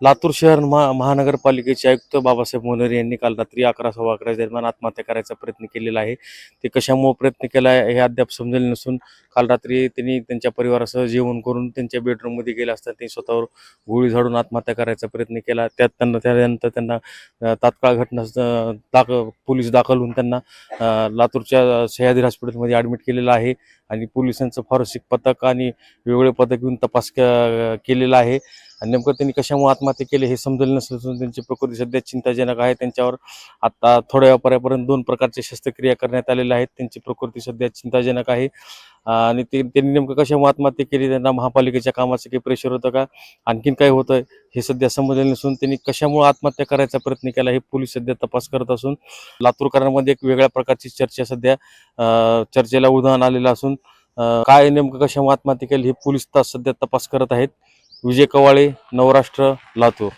लातूर शहर महा महानगरपालिकेचे आयुक्त बाबासाहेब मोनरे यांनी काल रात्री अकरा सव्वा अकरा दरम्यान आत्महत्या करायचा प्रयत्न केलेला आहे. ते कशामुळे प्रयत्न केला आहे हे अद्याप समजले नसून काल रात्री त्यांनी त्यांच्या परिवारासह जेवण करून त्यांच्या बेडरूममध्ये गेले असता त्यांनी स्वतःवर गोळी झाडून आत्महत्या करायचा प्रयत्न केला. त्यात त्यांना त्यानंतर त्यांना तात्काळ घटना दाख पोलीस दाखल होऊन त्यांना लातूरच्या सह्याद्री हॉस्पिटलमध्ये ॲडमिट केलेलं आहे आणि पोलिसांचं फॉरेन्सिक पथक आणि वेगवेगळे पथक घेऊन तपास क- केलेला आहे. आणि नेमकं त्यांनी कशामुळे आत्महत्या केली हे समजलं नसून त्यांची प्रकृती सध्या चिंताजनक आहे. त्यांच्यावर आता थोड्या वेळापर्यंत दोन प्रकारच्या शस्त्रक्रिया करण्यात आलेल्या आहेत. त्यांची प्रकृती सध्या चिंताजनक आहे. आणि ते त्यांनी नेमकं कशामुळे आत्महत्या केली? त्यांना महापालिकेच्या कामाचं काही प्रेशर होतं का? आणखीन काय होतं हे सध्या समजलं नसून त्यांनी कशामुळे आत्महत्या करायचा प्रयत्न केला हे पोलीस सध्या तपास करत असून लातूरकरांमध्ये एक वेगळ्या प्रकारची चर्चा सध्या चर्चेला उदाहरण आलेलं असून काय नेमकं कशामुळे आत्महत्या केली हे पोलीस तास सध्या तपास करत आहेत. विजय कवाळे नवराष्ट्र लातूर.